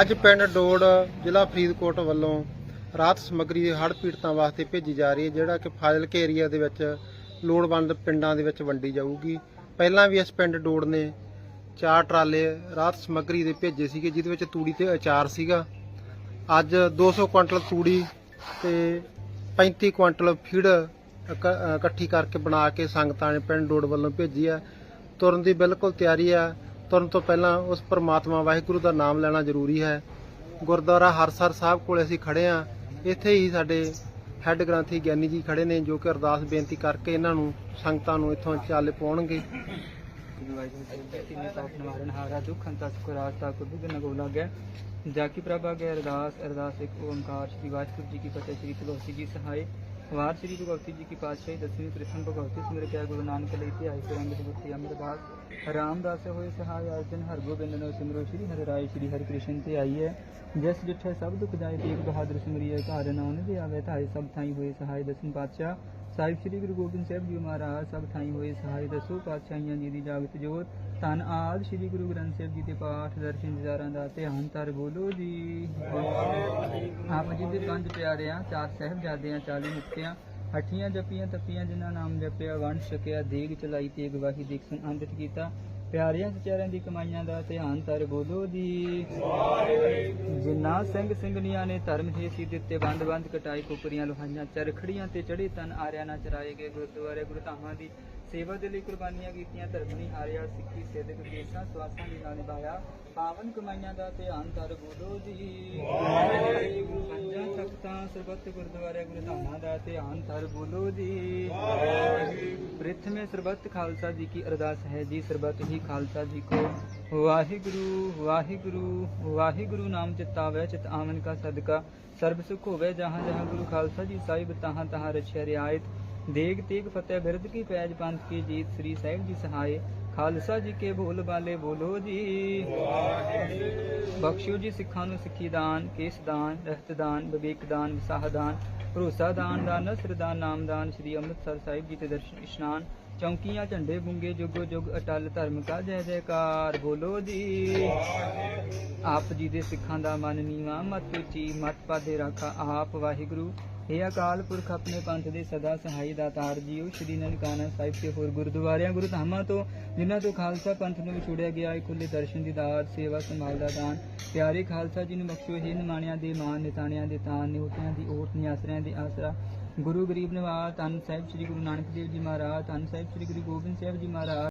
ਅੱਜ ਪਿੰਡ ਡੋੜ ਜ਼ਿਲ੍ਹਾ ਫਰੀਦਕੋਟ ਵੱਲੋਂ ਰਾਹਤ ਸਮੱਗਰੀ ਹੜ੍ਹ ਪੀੜਤਾਂ ਵਾਸਤੇ ਭੇਜੀ ਜਾ ਰਹੀ ਹੈ, ਜਿਹੜਾ ਕਿ ਫਾਜ਼ਿਲਕੇ ਏਰੀਆ ਦੇ ਵਿੱਚ ਲੋੜਵੰਦ ਪਿੰਡਾਂ ਦੇ ਵਿੱਚ ਵੰਡੀ ਜਾਊਗੀ। ਪਹਿਲਾਂ ਵੀ ਇਸ ਪਿੰਡ ਡੋੜ ਨੇ ਚਾਰ ਟਰਾਲੇ ਰਾਹਤ ਸਮੱਗਰੀ ਦੇ ਭੇਜੇ ਸੀਗੇ, ਜਿਹਦੇ ਵਿੱਚ ਤੂੜੀ ਤੇ ਅਚਾਰ ਸੀਗਾ। ਅੱਜ 200 ਕੁਇੰਟਲ ਤੂੜੀ ਤੇ 35 ਕੁਇੰਟਲ ਫੀਡ ਇਕੱਠੀ ਕਰਕੇ ਬਣਾ ਕੇ ਸੰਗਤਾਂ ਨੇ ਪਿੰਡ ਡੋੜ ਵੱਲੋਂ ਭੇਜੀ ਆ ਤੁਰਨ ਦੀ ਬਿਲਕੁਲ ਤਿਆਰੀ ਆ ਤੁਰਨ ਤੋਂ ਪਹਿਲਾਂ ਉਸ ਪ੍ਰਮਾਤਮਾ ਵਾਹਿਗੁਰੂ ਦਾ ਨਾਮ ਲੈਣਾ ਜ਼ਰੂਰੀ ਹੈ। ਗੁਰਦੁਆਰਾ ਹਰਸਰ ਸਾਹਿਬ ਕੋਲ ਅਸੀਂ ਖੜੇ ਆ ਇੱਥੇ ਹੀ ਸਾਡੇ ਹੈੱਡ ਗ੍ਰੰਥੀ ਗਿਆਨੀ ਜੀ ਖੜੇ ਨੇ ਜੋ ਕਿ ਅਰਦਾਸ ਬੇਨਤੀ ਕਰਕੇ ਇਹਨਾਂ ਨੂੰ, ਸੰਗਤਾਂ ਨੂੰ ਇੱਥੋਂ ਚੱਲ ਪਾਉਣਗੇ। ਤਿੰਨੇ ਜਾ ਕੀ ਪ੍ਰਭਾ ਕੇ ਅਰਦਾਸ ਅਰਦਾਸ ਇੱਕ ਓੰਕਾਰ, ਸ਼੍ਰੀ ਵਾਹਿਗੁਰੂ ਜੀ ਕੀ ਫਤਿਹ, ਸ਼੍ਰੀ ਤੁਲਸੀ ਜੀ ਸਹਾਇ ਵਾਰ ਸ਼੍ਰੀ ਭਗਵਤੀ ਜੀ ਕੀ ਪਾਤਸ਼ਾਹੀ ਦਸਵੀਂ ਕ੍ਰਿਸ਼ਨ ਭਗਵਤੀ ਸਿਮਰ ਕਿਆ ਗੁਰੂ ਨਾਨਕ ਲਈ ਤੇ ਆਈ ਰੰਗ ਗੁਰਤੀ ਅਮਰਦਾਸ ਰਾਮਦਾਸ ਹੋਏ ਸਹਾਇ ਅਰਜਨ ਹਰ ਗੋਬਿੰਦ ਨੋ ਸਿਮਰੋ ਸ਼੍ਰੀ ਹਰਿ ਰਾਏ, ਸ਼੍ਰੀ ਹਰਿ ਕ੍ਰਿਸ਼ਨ ਤੇ ਆਈ ਹੈ। ਜਿਸ ਜਿੱਠੇ ਸਭ ਦੁਖ ਜਾਏ, ਤੇਗ ਬਹਾਦਰ ਸਿਮਰਿਏ, ਘਰ ਨਾਉਨ ਦੇ ਆਵੇ, ਧਾਏ ਸਭ ਥਾਈ ਹੋਏ ਸਹਾਇ ਦਸਮ ਪਾਤਸ਼ਾਹ। ਸਾਹਿਬ ਸ੍ਰੀ ਗੁਰੂ ਗੋਬਿੰਦ ਸਾਹਿਬ ਜੀ ਮਹਾਰਾਜ, ਸਭ ਥਾਈ ਹੋਏ ਸਹਾਇ ਦਸੋ, ਪਾਤਸ਼ਾਹੀਆਂ ਜੀ ਦੀ ਜਾਗਤ ਜੋਤ। ਧੰਨ ਆਦ ਸ੍ਰੀ ਗੁਰੂ ਗ੍ਰੰਥ ਸਾਹਿਬ ਜੀ ਦੇ ਪਾਠ, ਦਰਸ਼ਨ ਦਿਦਾਰਾਂ ਦਾ ਧਿਆਨ ਤਰ ਬੋਲੋ ਜੀ। ਆਪ ਜੀ ਦੇ ਪੰਜ ਪਿਆਰਿਆਂ, ਚਾਰ ਸਾਹਿਬਜ਼ਾਦਿਆਂ 40 ਮੁਕਤਿਆਂ, ਹੱਠੀਆਂ ਜਪੀਆਂ ਤਪੀਆਂ ਜਿਨ੍ਹਾਂ ਨਾਮ ਜਪਿਆ, ਵੰਡ ਛਕਿਆ, ਦੇਗ ਚਲਾਈ ਤੇ ਗਵਾਹੀ ਦੇਖ ਸੁਣ ਕੀਤਾ। ਪਿਆਰਿਆਂ ਵਿਚਾਰਿਆਂ ਦੀ ਕਮਾਈਆਂ ਦਾ ਧਿਆਨ ਤਰ ਬੋਲੋ ਜੀ। ਜਿਨ੍ਹਾਂ ਸਿੰਘ ਸਿੰਘਣੀਆਂ ਨੇ ਧਰਮ ਦੇ ਸੀ ਦਿੱਤੇ ਬੰਦ ਬੰਦ ਕਟਾਈ ਕੋਪਰੀਆਂ, ਲੋਹਾਈਆਂ, ਚਰਖੜੀਆਂ ਤੇ ਚੜੇ ਤਨ ਆਰਿਆਂ ਨਾਲ ਚਰਾਏ ਗਏ ਗੁਰਦੁਆਰੇ ਗੁਰੂ ਦੀ ਸੇਵਾ ਦੇ ਲਈ ਕੁਰਬਾਨੀਆਂ ਕੀਤੀਆਂ, ਧਰਮਨੀ ਹਾਰਿਆ, ਸਿੱਖੀ ਸੇਦਕ ਦੇਸਾਂ ਸਵਾਸਾਂ ਦੀ ਨਾਲ ਨਿਭਾਇਆ, ਪਾਵਨ ਕਮਾਈਆਂ ਦਾ ਧਿਆਨ ਤਰ ਬੋਲੋ ਜੀ। ਪੰਜਾਂ ਤਖਤਾਂ, ਸਰਬੱਤ ਗੁਰਦੁਆਰੇ ਗੁਰੂ ਦਾ ਧਿਆਨ ਤਰ ਬੋਲੋ ਜੀ। ਪ੍ਰਥਮੇ ਸਰਬੱਤ ਖਾਲਸਾ ਜੀ ਕੀ ਅਰਦਾਸ ਹੈ ਜੀ, ਸਰਬੱਤ ਹੀ ਖਾਲਸਾ ਜੀ ਕੋ। ਵਾਹਿਗੁਰੂ ਵਾਹਿਗੁਰੂ ਵਾਹਿਗੁਰੂ ਨਾਮ ਚਿਤਾਵੇ ਚਿਤ ਆਮਨ ਕਾ ਸਦਕਾ। ਸਰਬ ਸੁਖ ਹੋਵੇ ਜਹਾਂ ਜਹਾਂ ਗੁਰੂ ਖਾਲਸਾ ਜੀ ਸਾਹਿਬ, ਤਹਾਂ ਤਹਾਂ ਰਛਿਆ ਰਿਆਇਤ। ਦੇਗ ਤੇਗ ਫਤਿਹ ਬਿਰਦ ਕੀ ਪੈਜ ਪੰਥ ਕੀ ਜੀਤ, ਸ੍ਰੀ ਸਾਹਿਬ ਜੀ ਸਹਾਏ। ਖਾਲਸਾ ਜੀ ਕੇ ਬੋਲ ਬਾਲੇ ਬੋਲੋ ਜੀ। ਬਖਸ਼ਿਓ ਜੀ ਸਿੱਖਾਂ ਨੂੰ ਸਿੱਖੀ ਦਾਨ, ਕੇਸ ਦਾਨ, ਰਹਿਤ ਦਾਨ, ਵਿਵੇਕ ਦਾਨ, ਵਿਸਾਹ ਦਾਨ। ਭਰੋਸਾ ਦਾਨ ਦਾ, ਨਸਰ ਨਾਮਦਾਨ ਸ੍ਰੀ ਅੰਮ੍ਰਿਤਸਰ ਸਾਹਿਬ ਜੀ ਦੇ ਦਰਸ਼ਨ, ਇਸ਼ਨਾਨ, ਚੌਂਕੀਆਂ, ਝੰਡੇ ਬੁੰਗੇ, ਜੁਗੋ ਜੁਗ ਅਟਲ ਧਰਮ ਕਾ ਜੈ ਜੈਕਾਰ, ਬੋਲੋ ਜੀ। ਆਪ ਜੀ ਦੇ ਸਿੱਖਾਂ ਦਾ ਮਨ ਨੀਵਾ, ਮਤ ਉੱਚੀ ਮਤ ਪਾਦੇ ਰਾਖਾ ਆਪ ਵਾਹਿਗੁਰੂ। ਇਹ ਅਕਾਲ ਪੁਰਖ ਆਪਣੇ ਪੰਥ ਦੇ ਸਦਾ ਸਹਾਈ ਦਾਤਾਰ ਜੀਓ, ਸ਼੍ਰੀ ਨਨਕਾਣਾ ਸਾਹਿਬ ਤੇ ਹੋਰ ਗੁਰਦੁਆਰਿਆਂ, ਗੁਰੂ ਧਾਮਾਂ ਤੋਂ, ਜਿਨ੍ਹਾਂ ਤੋਂ ਖਾਲਸਾ ਪੰਥ ਨੂੰ ਵਿਛੋੜਿਆ ਗਿਆ ਹੈ ਖੁੱਲੇ ਦਰਸ਼ਨ ਦੀ ਦਾਤ, ਸੇਵਾ ਸੰਭਾਲ ਦਾ ਦਾਨ, ਪਿਆਰੇ ਖਾਲਸਾ ਜੀ ਨੂੰ ਬਖਸ਼ੋ ਇਹ ਨਿਮਾਣਿਆਂ ਦੇ ਮਾਨ ਨਿਤਾਣਿਆਂ ਦੇ ਤਾਨ ਨਿਉਤਿਆਂ ਦੀ ਓਟ, ਨਿਆਸਰਿਆਂ ਦੇ ਆਸਰਾ। ਗੁਰੂ ਗਰੀਬ ਨਿਵਾਜ ਧੰਨ ਸਾਹਿਬ ਸ੍ਰੀ ਗੁਰੂ ਨਾਨਕ ਦੇਵ ਜੀ ਮਹਾਰਾਜ, ਧੰਨ ਸਾਹਿਬ ਸ੍ਰੀ ਗੁਰੂ ਗੋਬਿੰਦ ਸਾਹਿਬ ਜੀ ਮਹਾਰਾਜ।